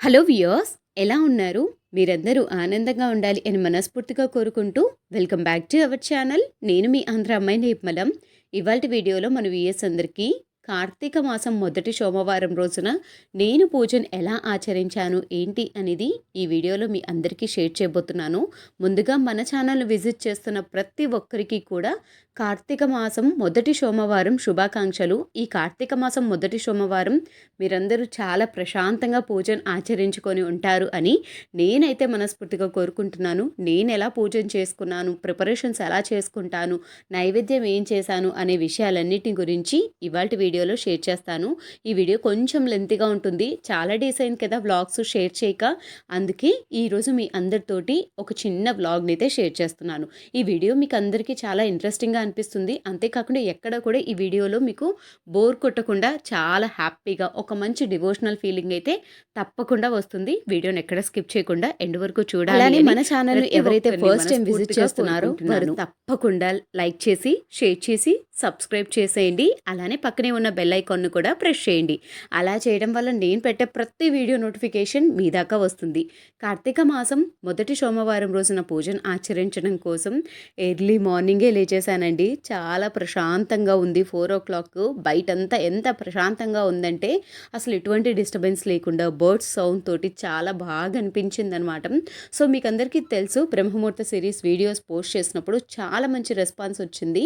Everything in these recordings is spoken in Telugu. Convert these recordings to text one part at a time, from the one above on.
హలో వియోస్ ఎలా ఉన్నారు? మీరందరూ ఆనందంగా ఉండాలి అని మనస్ఫూర్తిగా కోరుకుంటూ welcome back to our channel. నేను మీ ఆంధ్ర అమ్మాయి నిర్మలం ఇవాళ వీడియోలో మన విఎస్ అందరికీ కార్తీక మాసం మొదటి సోమవారం రోజున నేను పూజను ఎలా ఆచరించాను ఏంటి అనేది ఈ వీడియోలో మీ అందరికీ షేర్ చేయబోతున్నాను. ముందుగా మన ఛానల్ విజిట్ చేస్తున్న ప్రతి ఒక్కరికి కూడా కార్తీక మాసం మొదటి సోమవారం శుభాకాంక్షలు. ఈ కార్తీక మాసం మొదటి సోమవారం మీరందరూ చాలా ప్రశాంతంగా పూజను ఆచరించుకొని ఉంటారు అని నేనైతే మనస్ఫూర్తిగా కోరుకుంటున్నాను. నేను ఎలా పూజన చేసుకున్నాను ప్రిపరేషన్స్ ఎలా చేసుకుంటాను నైవేద్యం ఏం చేశాను అనే విషయాలన్నిటి గురించి ఇవాళ వీడియోలో షేర్ చేస్తాను. ఈ వీడియో కొంచెం లెంతిగా ఉంటుంది. చాలా డేస్ అయింది కదా వ్లాగ్స్ షేర్ చేయక. అందుకే ఈరోజు మీ అందరితోటి ఒక చిన్న వ్లాగ్ని అయితే షేర్ చేస్తున్నాను. ఈ వీడియో మీకు అందరికీ చాలా ఇంట్రెస్టింగ్గా అనిపిస్తుంది. అంతేకాకుండా ఎక్కడ కూడా ఈ వీడియోలో మీకు బోర్ కొట్టకుండా చాలా హ్యాపీగా ఒక మంచి డివోషనల్ ఫీలింగ్ అయితే తప్పకుండా వస్తుంది. వీడియోని ఎక్కడ స్కిప్ చేయకుండా ఎండ్ వరకు చూడాలి మన ఛానల్ ఎవరైతే ఫస్ట్ టైం విజిట్ చేస్తున్నారో వారు. తప్పకుండా లైక్ చేసి షేర్ చేసి సబ్స్క్రైబ్ చేసేయండి. అలానే పక్కనే ఉన్న బెల్ ఐకాన్ను కూడా ప్రెస్ చేయండి. అలా చేయడం వల్ల నేను పెట్టే ప్రతి వీడియో నోటిఫికేషన్ మీ దాకా వస్తుంది. కార్తీక మాసం మొదటి సోమవారం రోజున పూజను ఆచరించడం కోసం ఎర్లీ మార్నింగే లేచేసానండి చాలా ప్రశాంతంగా ఉంది. ఫోర్ ఓ క్లాక్ బయటంతా ఎంత ప్రశాంతంగా ఉందంటే అసలు ఎటువంటి డిస్టర్బెన్స్ లేకుండా బర్డ్స్ సౌండ్ తోటి చాలా బాగా అనిపించింది అనమాట సో మీకు అందరికీ తెలుసు బ్రహ్మముహూర్త సిరీస్ వీడియోస్ పోస్ట్ చేసినప్పుడు చాలా మంచి రెస్పాన్స్ వచ్చింది.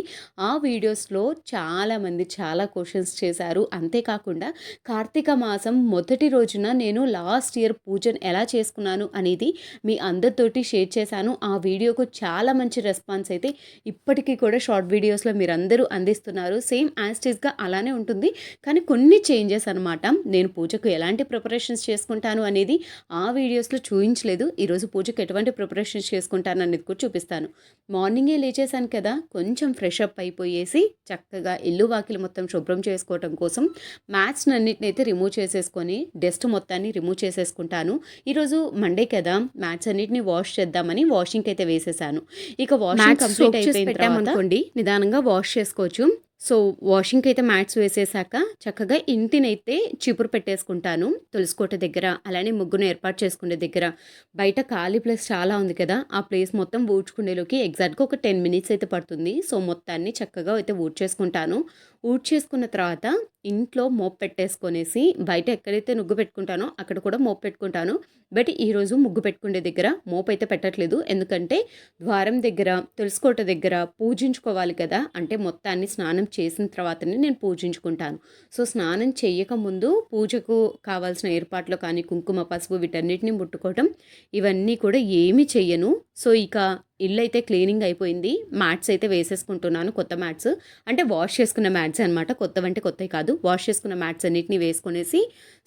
ఆ వీడియోస్లో చాలామంది చాలా క్వశ్చన్స్ చేశారు. అంతేకాకుండా కార్తీక మాసం మొదటి రోజున నేను లాస్ట్ ఇయర్ పూజను ఎలా చేసుకున్నాను అనేది మీ అందరితోటి షేర్ చేశాను. ఆ వీడియోకు చాలా మంచి రెస్పాన్స్ అయితే ఇప్పటికీ కూడా షార్ట్ వీడియోస్లో మీరు అందరూ అందిస్తున్నారు. సేమ్ యాస్టీస్గా అలానే ఉంటుంది. కానీ కొన్ని చేంజెస్ అనమాట నేను పూజకు ఎలాంటి ప్రిపరేషన్స్ చేసుకుంటాను అనేది ఆ వీడియోస్లో చూపించలేదు ఈరోజు పూజకు ఎటువంటి ప్రిపరేషన్స్ చేసుకుంటాను అనేది కూడా చూపిస్తాను. మార్నింగే లేచేసాను కదా. కొంచెం ఫ్రెష్ అప్ అయిపోయేసి చక్కగా ఇల్లు వాకిలి మొత్తం శుభ్రం చేసుకోవటం కోసం మ్యాట్స్ అన్నిటిని అయితే రిమూవ్ చేసేసుకొని డస్ట్ మొత్తాన్ని రిమూవ్ చేసేసుకుంటాను. ఈరోజు మండే కదా. మ్యాట్స్ అన్నిటిని వాష్ చేద్దామని వాషింగ్ అయితే వేసేసాను. ఇక వాషింగ్ కంప్లీట్ అయిపోయిన తర్వాత పెట్టామనుకోండి, నిదానంగా వాష్ చేసుకోవచ్చు. సో వాషింగ్కి అయితే మ్యాట్స్ వేసేసాక చక్కగా ఇంటినైతే చిపురు పెట్టేసుకుంటాను. తులసికోట దగ్గర అలానే ముగ్గును ఏర్పాటు చేసుకునే దగ్గర. బయట ఖాళీ ప్లేస్ చాలా ఉంది కదా ఆ ప్లేస్ మొత్తం ఊడ్చుకునేలోకి ఎగ్జాక్ట్గా ఒక టెన్ మినిట్స్ అయితే పడుతుంది. సో మొత్తాన్ని చక్కగా అయితే ఊడ్చేసుకుంటాను. ఊడ్చేసుకున్న తర్వాత ఇంట్లో మోప్ పెట్టేసుకొనేసి బయట ఎక్కడైతే ముగ్గు పెట్టుకుంటానో అక్కడ కూడా మోపు పెట్టుకుంటాను. బట్ ఈరోజు ముగ్గు పెట్టుకునే దగ్గర మోపు అయితే పెట్టట్లేదు. ఎందుకంటే ద్వారం దగ్గర తులసికోట దగ్గర పూజించుకోవాలి కదా. అంటే మొత్తాన్ని స్నానం చేసిన తర్వాతనే నేను పూజించుకుంటాను. సో స్నానం చేయకముందు పూజకు కావాల్సిన ఏర్పాట్లు కానీ కుంకుమ పసుపు వీటన్నిటిని ముట్టుకోవటం ఇవన్నీ కూడా ఏమీ చెయ్యను. సో ఇక ఇల్లు అయితే క్లీనింగ్ అయిపోయింది. మ్యాట్స్ అయితే వేసేసుకుంటున్నాను కొత్త మ్యాట్స్. అంటే వాష్ చేసుకున్న మ్యాట్స్ అనమాట కొత్తవంటే కొత్తవి కాదు. వాష్ చేసుకున్న మ్యాట్స్ అన్నిటిని వేసుకునేసి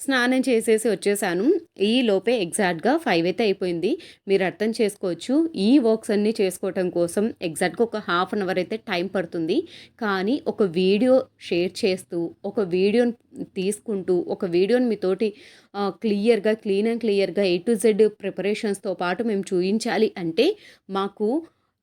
స్నానం చేసేసి వచ్చేసాను. ఈ లోపే ఎగ్జాక్ట్గా ఫైవ్ అయితే అయిపోయింది. మీరు అర్థం చేసుకోవచ్చు. ఈ వర్క్స్ అన్నీ చేసుకోవటం కోసం ఎగ్జాక్ట్గా ఒక హాఫ్ అన్ అవర్ అయితే టైం పడుతుంది. కానీ ఒక వీడియో షేర్ చేస్తూ ఒక వీడియోని తీసుకుంటూ ఒక వీడియోని మీతోటి క్లియర్గా క్లీన్ అండ్ క్లియర్గా ఏ టు జెడ్ ప్రిపరేషన్స్తో పాటు మేము చూపించాలి అంటే మాకు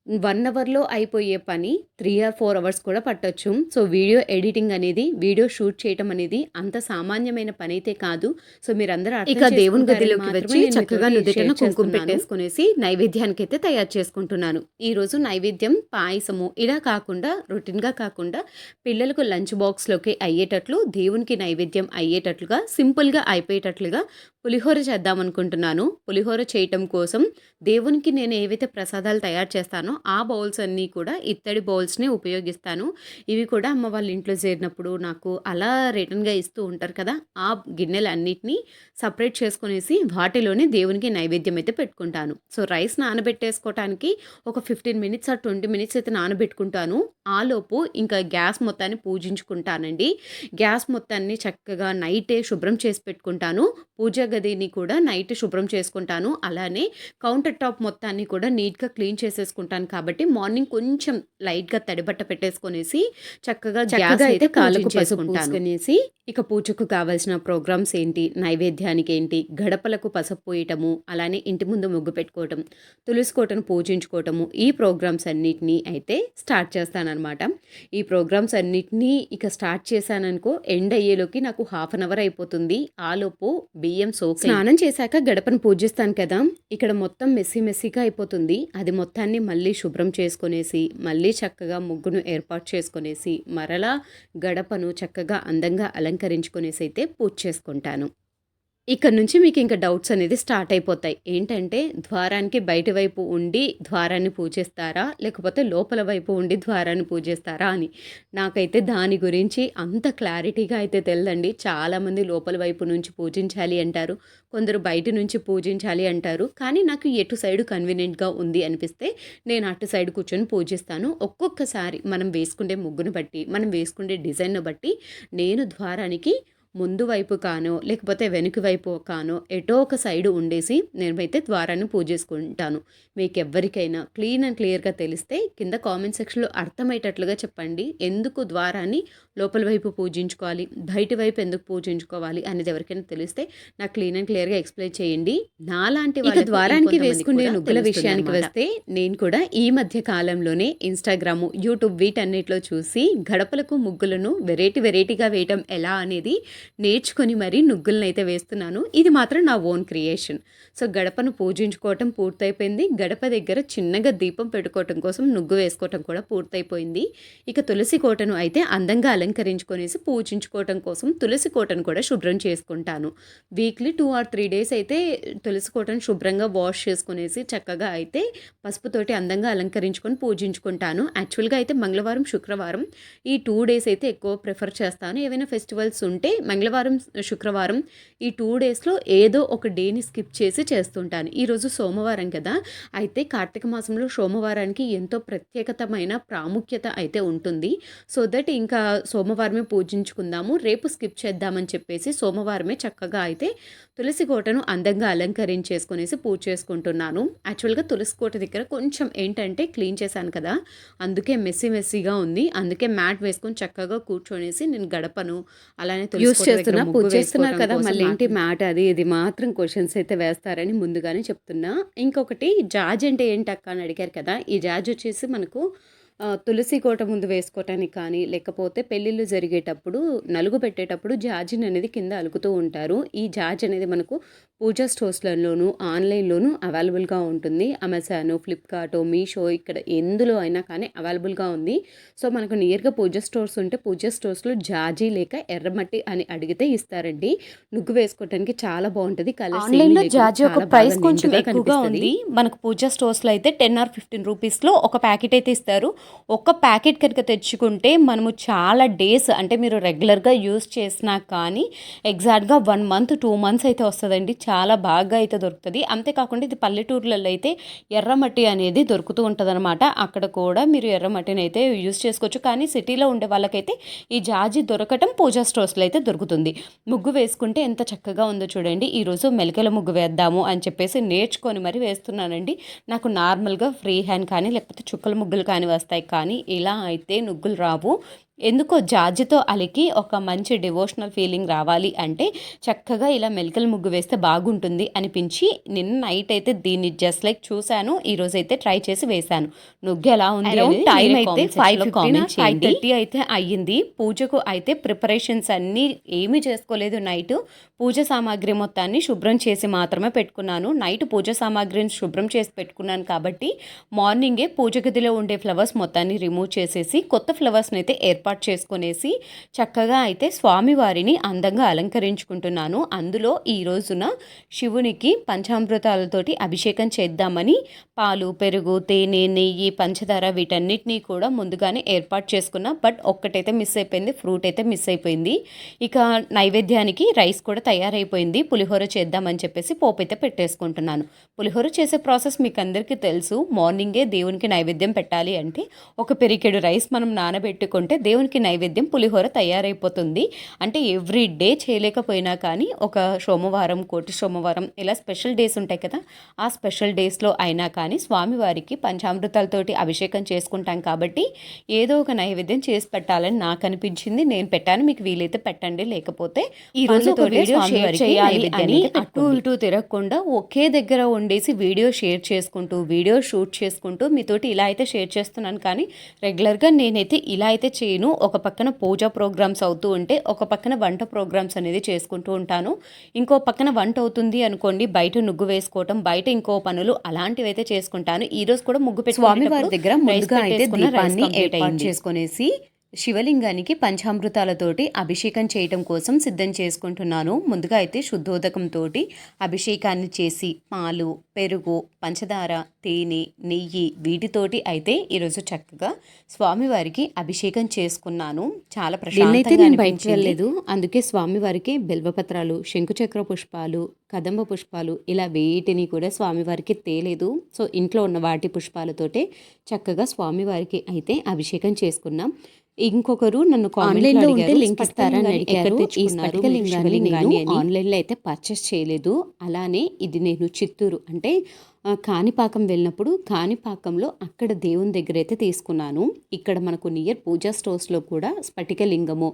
వన్ అవర్లో అయిపోయే పని త్రీ ఆర్ ఫోర్ అవర్స్ కూడా పట్టొచ్చు. సో వీడియో ఎడిటింగ్ అనేది వీడియో షూట్ చేయటం అనేది అంత సామాన్యమైన పని అయితే కాదు. సో మీరందరూ ఇక దేవుని గదిలోకి వచ్చి చక్కగా నుదుటిన కుంకుమ. పెట్టేసుకునేసి నైవేద్యానికి అయితే తయారు చేసుకుంటున్నాను. ఈరోజు నైవేద్యం పాయసము ఇలా కాకుండా రొటీన్గా కాకుండా పిల్లలకు లంచ్ బాక్స్లోకి అయ్యేటట్లు దేవునికి నైవేద్యం అయ్యేటట్లుగా సింపుల్గా అయిపోయేటట్లుగా పులిహోర చేద్దాం అనుకుంటున్నాను పులిహోర చేయటం కోసం దేవునికి నేను ఏవైతే ప్రసాదాలు తయారు చేస్తానో ఆ బౌల్స్ అన్నీ కూడా ఇత్తడి బౌల్స్ని ఉపయోగిస్తాను. ఇవి కూడా అమ్మ వాళ్ళ ఇంట్లో చేరినప్పుడు నాకు అలా రిటర్న్గా ఇస్తూ ఉంటారు కదా ఆ గిన్నెలు అన్నిటినీ సపరేట్ చేసుకునేసి వాటిలోనే దేవునికి నైవేద్యం అయితే పెట్టుకుంటాను. సో రైస్ నానబెట్టేసుకోవటానికి ఒక ఫిఫ్టీన్ మినిట్స్ ఆ ట్వంటీ మినిట్స్ అయితే నానబెట్టుకుంటాను. ఆలోపు ఇంకా గ్యాస్ మొత్తాన్ని పూజించుకుంటానండి. గ్యాస్ మొత్తాన్ని చక్కగా నైటే శుభ్రం చేసి పెట్టుకుంటాను. పూజ గదిని కూడా నైట్ శుభ్రం చేసుకుంటాను అలానే కౌంటర్ టాప్ మొత్తాన్ని కూడా నీట్గా క్లీన్ చేసేసుకుంటాను కాబట్టి మార్నింగ్ కొంచెం లైట్గా తడిబట్ట పెట్టేసుకొనేసి చక్కగా చక్కగా అయితే పూజించేసుకుంటాను. పసుకుంటాను అనేసి ఇక పూజకు కావాల్సిన ప్రోగ్రామ్స్ ఏంటి? నైవేద్యానికి ఏంటి? గడపలకు పసుపు పోయటము అలానే ఇంటి ముందు ముగ్గు పెట్టుకోవటం తులసి కోటను పూజించుకోవటము ఈ ప్రోగ్రామ్స్ అన్నిటినీ అయితే స్టార్ట్ చేస్తానన్నమాట. ఈ ప్రోగ్రామ్స్ అన్నిటినీ ఇక స్టార్ట్ చేశాననుకో ఎండ్ అయ్యేలోకి నాకు హాఫ్ అన్ అవర్ అయిపోతుంది. ఆలోపు బియ్యం సోక్. స్నానం చేశాక గడపను పూజిస్తాను కదా? ఇక్కడ మొత్తం మెస్సీ మెస్సీగా అయిపోతుంది. అది మొత్తాన్ని మళ్ళీ శుభ్రం చేసుకునేసి మళ్ళీ చక్కగా ముగ్గును ఏర్పాటు చేసుకునేసి మరలా గడపను చక్కగా అందంగా అలంకరించుకునేసి అయితే పూజ చేసుకుంటాను. ఇక్కడ నుంచి మీకు ఇంకా డౌట్స్ అనేది స్టార్ట్ అయిపోతాయి. ఏంటంటే ద్వారానికి బయట వైపు ఉండి ద్వారాన్ని పూజిస్తారా? లేకపోతే లోపల వైపు ఉండి ద్వారాన్ని పూజిస్తారా అని. నాకైతే దాని గురించి అంత క్లారిటీగా అయితే తెలియదండి చాలామంది లోపల వైపు నుంచి పూజించాలి అంటారు. కొందరు బయట నుంచి పూజించాలి అంటారు. కానీ నాకు ఎటు సైడ్ కన్వీనియంట్గా ఉంది అనిపిస్తే నేను అటు సైడ్ కూర్చొని పూజిస్తాను. ఒక్కొక్కసారి మనం వేసుకునే ముగ్గును బట్టి మనం వేసుకునే డిజైన్ను బట్టి నేను ద్వారానికి ముందు వైపు కానో లేకపోతే వెనుక వైపు కానో ఎటో ఒక సైడు ఉండేసి నేనైతే ద్వారాన్ని పూజేసుకుంటాను మీకు ఎవ్వరికైనా క్లీన్ అండ్ క్లియర్గా తెలిస్తే కింద కామెంట్ సెక్షన్లో అర్థమయ్యేటట్లుగా చెప్పండి. ఎందుకు ద్వారాన్ని లోపల వైపు పూజించుకోవాలి బయట వైపు ఎందుకు పూజించుకోవాలి అనేది ఎవరికైనా తెలిస్తే నాకు క్లీన్ అండ్ క్లియర్గా ఎక్స్ప్లెయిన్ చేయండి. నాలాంటి వాళ్ళ ద్వారానికి వేసుకునే నుగ్గుల విషయానికి వస్తే నేను కూడా ఈ మధ్య కాలంలోనే ఇన్స్టాగ్రాము యూట్యూబ్ వీటన్నిటిలో చూసి గడపలకు ముగ్గులను వెరైటీ వెరైటీగా వేయటం ఎలా అనేది నేర్చుకొని మరీ నుగ్గులను అయితే వేస్తున్నాను. ఇది మాత్రం నా ఓన్ క్రియేషన్. సో గడపను పూజించుకోవటం పూర్తయిపోయింది. గడప దగ్గర చిన్నగా దీపం పెట్టుకోవటం కోసం నుగ్గు వేసుకోవటం కూడా పూర్తయిపోయింది. ఇక తులసి కోటను అయితే అందంగా అలంకరించుకొనేసి పూజించుకోవటం కోసం తులసి కోటను కూడా శుభ్రం చేసుకుంటాను. Weekly two or three days అయితే తులసి కోటను శుభ్రంగా వాష్ చేసుకునేసి చక్కగా అయితే పసుపుతోటి అందంగా అలంకరించుకొని పూజించుకుంటాను. యాక్చువల్గా అయితే మంగళవారం శుక్రవారం ఈ టూ డేస్ అయితే ఎక్కువ ప్రిఫర్ చేస్తాను. ఏవైనా ఫెస్టివల్స్ ఉంటే మంగళవారం శుక్రవారం ఈ టూ డేస్లో ఏదో ఒక డేని స్కిప్ చేసి చేస్తుంటాను. ఈరోజు సోమవారం కదా అయితే కార్తీక మాసంలో సోమవారానికి ఎంతో ప్రత్యేకతమైన ప్రాముఖ్యత అయితే ఉంటుంది. సో దట్ ఇంకా సోమవారమే పూజించుకుందాము రేపు స్కిప్ చేద్దామని చెప్పేసి సోమవారమే చక్కగా అయితే తులసి కోటను అందంగా అలంకరించేసుకునేసి పూజ చేసుకుంటున్నాను. యాక్చువల్గా తులసి కోట దగ్గర కొంచెం ఏంటంటే క్లీన్ చేశాను కదా అందుకే మెస్సీ మెస్సీగా ఉంది. అందుకే మ్యాట్ వేసుకొని చక్కగా కూర్చొనేసి నేను గడపను అలానే యూస్ చేస్తున్నా పూజ చేస్తున్నారు కదా మళ్ళీ ఏంటి మ్యాట్ అది ఇది మాత్రం క్వశ్చన్స్ అయితే వేస్తారని ముందుగానే చెప్తున్నా. ఇంకొకటి జాజ్ అంటే ఏంటి అక్క అని అడిగారు కదా ఈ జాజ్ వచ్చేసి మనకు తులసి కోట ముందు వేసుకోవటానికి కానీ లేకపోతే పెళ్ళిళ్ళు జరిగేటప్పుడు నలుగు పెట్టేటప్పుడు జాజిన్ అనేది కింద అలుకుతూ ఉంటారు. ఈ జాజ్ అనేది మనకు పూజా స్టోర్స్లలోను ఆన్లైన్లోను అవైలబుల్గా ఉంటుంది. అమెజాన్ ఫ్లిప్కార్ట్ మీషో ఇక్కడ ఎందులో అయినా కానీ అవైలబుల్గా ఉంది. సో మనకు నియర్గా పూజ స్టోర్స్ ఉంటే పూజ స్టోర్స్లో జాజీ లేక ఎర్రమట్టి అని అడిగితే ఇస్తారండి. నుగ్గు వేసుకోవడానికి చాలా బాగుంటుంది. కలర్ ఆన్లైన్లో జాజి ఒక ప్రైస్ కొంచెం ఎక్కువగా ఉంది. మనకు పూజ స్టోర్స్లో అయితే టెన్ ఆర్ ఫిఫ్టీన్ రూపీస్లో ఒక ప్యాకెట్ అయితే ఇస్తారు. ఒక్క ప్యాకెట్ కనుక తెచ్చుకుంటే మనము చాలా డేస్ అంటే మీరు రెగ్యులర్గా యూస్ చేసినా కానీ ఎగ్జాక్ట్గా వన్ మంత్ టూ మంత్స్ అయితే వస్తుందండి. చాలా బాగా అయితే దొరుకుతుంది. అంతేకాకుండా ఇది పల్లెటూర్లలో అయితే ఎర్రమట్టి అనేది దొరుకుతూ ఉంటుంది అక్కడ కూడా మీరు ఎర్రమట్టిని అయితే యూస్ చేసుకోవచ్చు. కానీ సిటీలో ఉండే వాళ్ళకైతే ఈ జాజి దొరకటం పూజా స్టోర్స్లో అయితే దొరుకుతుంది. ముగ్గు వేసుకుంటే ఎంత చక్కగా ఉందో చూడండి. ఈరోజు మెలికల ముగ్గు వేద్దాము అని చెప్పేసి నేర్చుకొని మరి వేస్తున్నానండి. నాకు నార్మల్గా ఫ్రీ హ్యాండ్ కానీ లేకపోతే చుక్కల ముగ్గులు కానీ వస్తాయి కానీ ఇలా అయితే నుగ్గులు రావు. ఎందుకో జాజితో అలికి ఒక మంచి డివోషనల్ ఫీలింగ్ రావాలి అంటే చక్కగా ఇలా మెలికల ముగ్గు వేస్తే బాగుంటుంది అనిపించి నిన్న నైట్ అయితే దీన్ని జస్ట్ లైక్ చూశాను ఈ రోజు అయితే ట్రై చేసి వేశాను. నుగ్గు ఎలా ఉంది మీరే అయితే comment section లో 5:15 comment ఫైవ్ చేయండి. థర్టీ అయితే అయ్యింది. పూజకు అయితే ప్రిపరేషన్స్ అన్నీ ఏమీ చేసుకోలేదు నైట్. పూజ సామాగ్రి మొత్తాన్ని శుభ్రం చేసి మాత్రమే పెట్టుకున్నాను. నైట్ పూజ సామాగ్రిని శుభ్రం చేసి పెట్టుకున్నాను కాబట్టి మార్నింగే పూజ గదిలో ఉండే ఫ్లవర్స్ మొత్తాన్ని రిమూవ్ చేసేసి కొత్త ఫ్లవర్స్ని అయితే ఏర్పాటు చేసుకునేసి చక్కగా అయితే స్వామివారిని అందంగా అలంకరించుకుంటున్నాను. అందులో ఈ రోజున శివునికి పంచామృతాలతోటి అభిషేకం చేద్దామని పాలు పెరుగు తేనె నెయ్యి పంచదార వీటన్నిటినీ కూడా ముందుగానే ఏర్పాటు చేసుకున్నా. బట్ ఒక్కటైతే మిస్ అయిపోయింది ఫ్రూట్ అయితే మిస్ అయిపోయింది. ఇక నైవేద్యానికి రైస్ కూడా తయారైపోయింది. పులిహోర చేద్దామని చెప్పేసి పోపు అయితే పెట్టేసుకుంటున్నాను. పులిహోర చేసే ప్రాసెస్ మీకు అందరికీ తెలుసు. మార్నింగే దేవునికి నైవేద్యం పెట్టాలి అంటే ఒక పెరికెడు రైస్ మనం నానబెట్టుకుంటే దేవుడు దేవునికి నైవేద్యం పులిహోర తయారైపోతుంది. అంటే ఎవ్రీ డే చేయలేకపోయినా కానీ ఒక సోమవారం కోటి సోమవారం ఇలా స్పెషల్ డేస్ ఉంటాయి కదా ఆ స్పెషల్ డేస్లో అయినా కానీ స్వామివారికి పంచామృతాలతోటి అభిషేకం చేసుకుంటాం కాబట్టి ఏదో ఒక నైవేద్యం చేసి పెట్టాలని నాకు అనిపించింది. నేను పెట్టాను మీకు వీలైతే పెట్టండి. లేకపోతే ఈ రోజు చేయాలి అని అటు ఇటు తిరగకుండా ఒకే దగ్గర ఉండేసి వీడియో షేర్ చేసుకుంటూ వీడియో షూట్ చేసుకుంటూ మీతోటి ఇలా అయితే షేర్ చేస్తున్నాను. కానీ రెగ్యులర్గా నేనైతే ఇలా అయితే చేయను. ఒక పక్కన పూజ ప్రోగ్రామ్స్ అవుతూ ఉంటే ఒక పక్కన వంట ప్రోగ్రామ్స్ అనేది చేసుకుంటూ ఉంటాను ఇంకో పక్కన వంట అవుతుంది అనుకోండి బయట నుగ్గు వేసుకోవటం బయట ఇంకో పనులు అలాంటివి అయితే చేసుకుంటాను ఈ రోజు కూడా ముగ్గు స్వామివారి పెట్టుకునేటప్పుడు దగ్గర రైస్ ముందుగా అయితే దీపాన్ని. చేసుకునేసి శివలింగానికి పంచామృతాలతోటి అభిషేకం చేయటం కోసం సిద్ధం చేసుకుంటున్నాను. ముందుగా అయితే శుద్ధోదకంతో అభిషేకాన్ని చేసి పాలు పెరుగు పంచదార తేనె నెయ్యి వీటితోటి అయితే ఈరోజు చక్కగా స్వామివారికి అభిషేకం చేసుకున్నాను. చాలా ప్రశాంతంగా నేను బయటికి. వెళ్ళలేదు. అందుకే స్వామివారికి బిల్వపత్రాలు శంకుచక్ర పుష్పాలు కదంబ పుష్పాలు ఇలా వేటిని కూడా స్వామివారికి తేలేదు. సో ఇంట్లో ఉన్న వాటి పుష్పాలతోటే చక్కగా స్వామివారికి అయితే అభిషేకం చేసుకున్నాం. ఇంకొకరు నన్ను ఆన్లైన్లో ఉంటే లింక్ ఇస్తారా అని అడిగారు. ఈ స్ఫటిక లింగాన్ని నేను ఆన్లైన్లో అయితే పర్చేస్ చేయలేదు. అలానే ఇది నేను చిత్తూరు అంటే కాణిపాకం వెళ్ళినప్పుడు కాణిపాకంలో అక్కడ దేవుని దగ్గర అయితే తీసుకున్నాను. ఇక్కడ మనకు నియర్ పూజా స్టోర్స్లో కూడా స్ఫటిక లింగము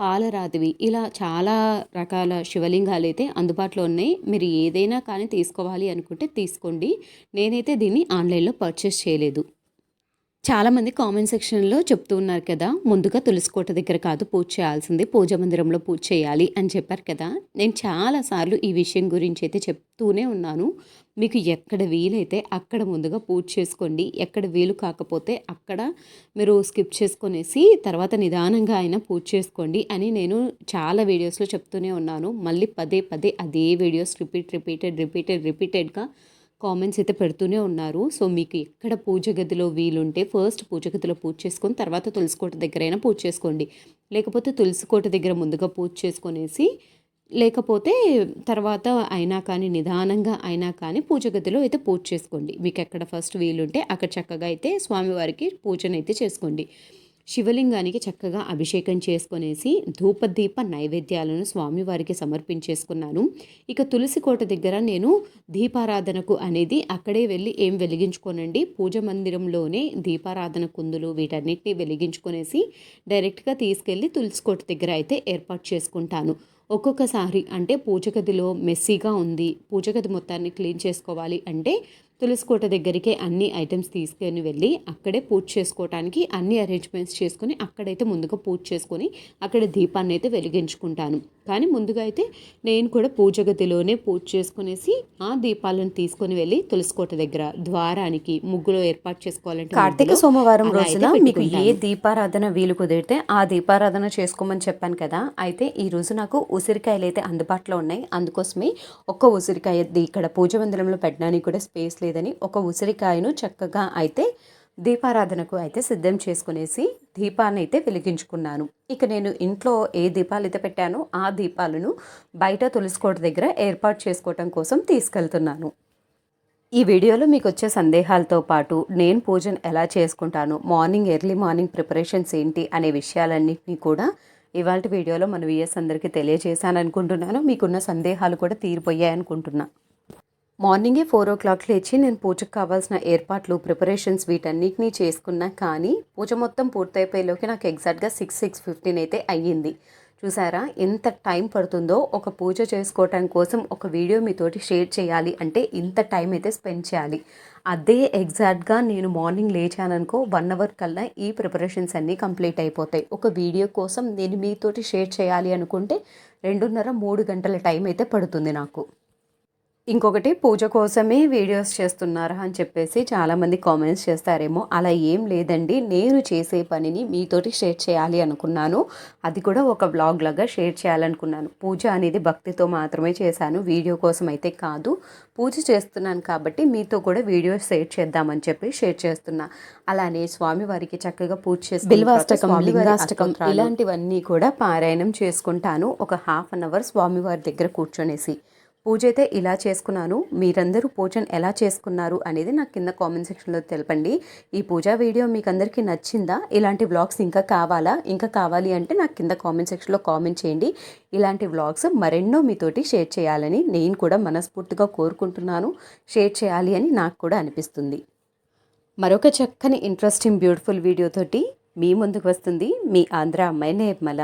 పాలరాతివి ఇలా చాలా రకాల శివలింగాలు అయితే అందుబాటులో ఉన్నాయి. మీరు ఏదైనా కానీ తీసుకోవాలి అనుకుంటే తీసుకోండి. నేనైతే దీన్ని ఆన్లైన్లో పర్చేస్ చేయలేదు. చాలామంది కామెంట్ సెక్షన్లో చెప్తూ ఉన్నారు కదా ముందుగా తులసికోట దగ్గర కాదు పూజ చేయాల్సింది పూజ మందిరంలో పూజ చేయాలి అని చెప్పారు కదా. నేను చాలాసార్లు ఈ విషయం గురించి అయితే చెప్తూనే ఉన్నాను. మీకు ఎక్కడ వీలైతే అక్కడ ముందుగా పూజ చేసుకోండి. ఎక్కడ వీలు కాకపోతే అక్కడ మీరు స్కిప్ చేసుకొనేసి తర్వాత నిదానంగా అయినా పూజ చేసుకోండి అని నేను చాలా వీడియోస్లో చెప్తూనే ఉన్నాను. మళ్ళీ పదే పదే అదే వీడియోస్ రిపీట్ రిపీటెడ్ రిపీటెడ్ రిపీటెడ్గా కామెంట్స్ అయితే పెడుతూనే ఉన్నారు. సో మీకు ఎక్కడ పూజ గదిలో వీలుంటే ఫస్ట్ పూజ గదిలో పూజ చేసుకొని తర్వాత తులసికోట దగ్గర అయినా పూజ చేసుకోండి. లేకపోతే తులసికోట దగ్గర ముందుగా పూజ చేసుకొనేసి లేకపోతే తర్వాత అయినా కానీ నిదానంగా అయినా కానీ పూజ గదిలో అయితే పూజ చేసుకోండి. మీకు ఎక్కడ ఫస్ట్ వీలుంటే అక్కడ చక్కగా అయితే స్వామివారికి పూజనైతే చేసుకోండి. శివలింగానికి చక్కగా అభిషేకం చేసుకునేసి ధూపదీప నైవేద్యాలను స్వామివారికి సమర్పించేసుకున్నాను. ఇక తులసి కోట దగ్గర నేను దీపారాధనకు అనేది అక్కడే వెళ్ళి ఏం వెలిగించుకోనండి. పూజ మందిరంలోనే దీపారాధన కుందులు వీటన్నిటిని వెలిగించుకునేసి డైరెక్ట్గా తీసుకెళ్ళి తులసి కోట దగ్గర అయితే ఏర్పాటు చేసుకుంటాను. ఒక్కొక్కసారి అంటే పూజ గదిలో మెస్సీగా ఉంది. పూజగది మొత్తాన్ని క్లీన్ చేసుకోవాలి అంటే తులసికోట దగ్గరికే అన్ని ఐటమ్స్ తీసుకొని వెళ్ళి అక్కడే పూజ చేసుకోవటానికి అన్ని అరేంజ్మెంట్స్ చేసుకొని అక్కడైతే ముందుగా పూజ చేసుకొని అక్కడ దీపాన్ని అయితే వెలిగించుకుంటాను. కానీ ముందుగా అయితే నేను కూడా పూజ గదిలోనే పూజ చేసుకునేసి ఆ దీపాలను తీసుకొని వెళ్ళి తులసికోట దగ్గర ద్వారానికి ముగ్గులో ఏర్పాటు చేసుకోవాలంటే కార్తీక సోమవారం రోజున మీకు ఏ. దీపారాధన వీలు కుదిరితే ఆ దీపారాధన చేసుకోమని చెప్పాను కదా అయితే ఈ రోజు నాకు ఉసిరికాయలు అయితే అందుబాటులో ఉన్నాయి. అందుకోసమే ఒక్క ఉసిరికాయ ఇక్కడ పూజ మందిరంలో పెట్టడానికి కూడా స్పేస్ లేదని ఒక ఉసిరికాయను చక్కగా అయితే దీపారాధనకు అయితే సిద్ధం చేసుకునేసి దీపాన్ని అయితే వెలిగించుకున్నాను. ఇక నేను ఇంట్లో ఏ దీపాలు అయితే పెట్టానో ఆ దీపాలను బయట తులసికోట దగ్గర ఏర్పాటు చేసుకోవటం కోసం తీసుకెళ్తున్నాను. ఈ వీడియోలో మీకు వచ్చే సందేహాలతో పాటు నేను పూజను ఎలా చేసుకుంటాను మార్నింగ్ ఎర్లీ మార్నింగ్ ప్రిపరేషన్స్ ఏంటి అనే విషయాలన్నింటినీ కూడా ఇవాళ వీడియోలో మన విఎస్ అందరికీ తెలియజేశాను అనుకుంటున్నాను మీకున్న సందేహాలు కూడా తీరిపోయాయి అనుకుంటున్నాను మార్నింగే ఫోర్ ఓ క్లాక్ లేచి నేను పూజకు కావాల్సిన ఏర్పాట్లు ప్రిపరేషన్స్ వీటన్నిటినీ చేసుకున్నా కానీ పూజ మొత్తం పూర్తయిపోయేలోకి నాకు ఎగ్జాక్ట్గా సిక్స్ సిక్స్ ఫిఫ్టీన్ అయితే అయ్యింది. చూసారా? ఎంత టైం పడుతుందో ఒక పూజ చేసుకోవటం కోసం ఒక వీడియో మీతోటి షేర్ చేయాలి అంటే ఇంత టైం అయితే స్పెండ్ చేయాలి. అదే ఎగ్జాక్ట్గా నేను మార్నింగ్ లేచాననుకో వన్ అవర్ కల్లా ఈ ప్రిపరేషన్స్ అన్నీ కంప్లీట్ అయిపోతాయి. ఒక వీడియో కోసం నేను మీతోటి షేర్ చేయాలి అనుకుంటే రెండున్నర మూడు గంటల టైం అయితే పడుతుంది నాకు. ఇంకొకటి పూజ కోసమే వీడియోస్ చేస్తున్నారా అని చెప్పేసి చాలామంది కామెంట్స్ చేస్తారేమో. అలా ఏం లేదండి. నేను చేసే పనిని మీతోటి షేర్ చేయాలి అనుకున్నాను. అది కూడా ఒక బ్లాగ్ లాగా షేర్ చేయాలనుకున్నాను. పూజ అనేది భక్తితో మాత్రమే చేశాను. వీడియో కోసం అయితే కాదు. పూజ చేస్తున్నాను కాబట్టి మీతో కూడా వీడియో షేర్ చేద్దామని చెప్పి షేర్ చేస్తున్నా. అలానే స్వామివారికి చక్కగా పూజ చేసి బిల్వాష్టకం, లింగాష్టకం ఇలాంటివన్నీ కూడా పారాయణం చేసుకుంటాను. ఒక హాఫ్ అన్ అవర్ స్వామివారి దగ్గర కూర్చొనేసి. పూజ అయితే ఇలా చేసుకున్నాను. మీరందరూ పూజను ఎలా చేసుకున్నారు అనేది నాకు కింద కామెంట్ సెక్షన్లో తెలపండి. ఈ పూజా వీడియో మీకు అందరికీ నచ్చిందా? ఇలాంటి వ్లాగ్స్ ఇంకా కావాలా? ఇంకా కావాలి అంటే నాకు కింద కామెంట్ సెక్షన్లో కామెంట్ చేయండి. ఇలాంటి వ్లాగ్స్ మరెన్నో మీతోటి షేర్ చేయాలని నేను కూడా మనస్ఫూర్తిగా కోరుకుంటున్నాను. షేర్ చేయాలి అని నాకు కూడా అనిపిస్తుంది. మరొక చక్కని ఇంట్రెస్టింగ్ బ్యూటిఫుల్ వీడియోతోటి మీ ముందుకు వస్తుంది మీ ఆంధ్ర అమ్మాయి నిర్మల.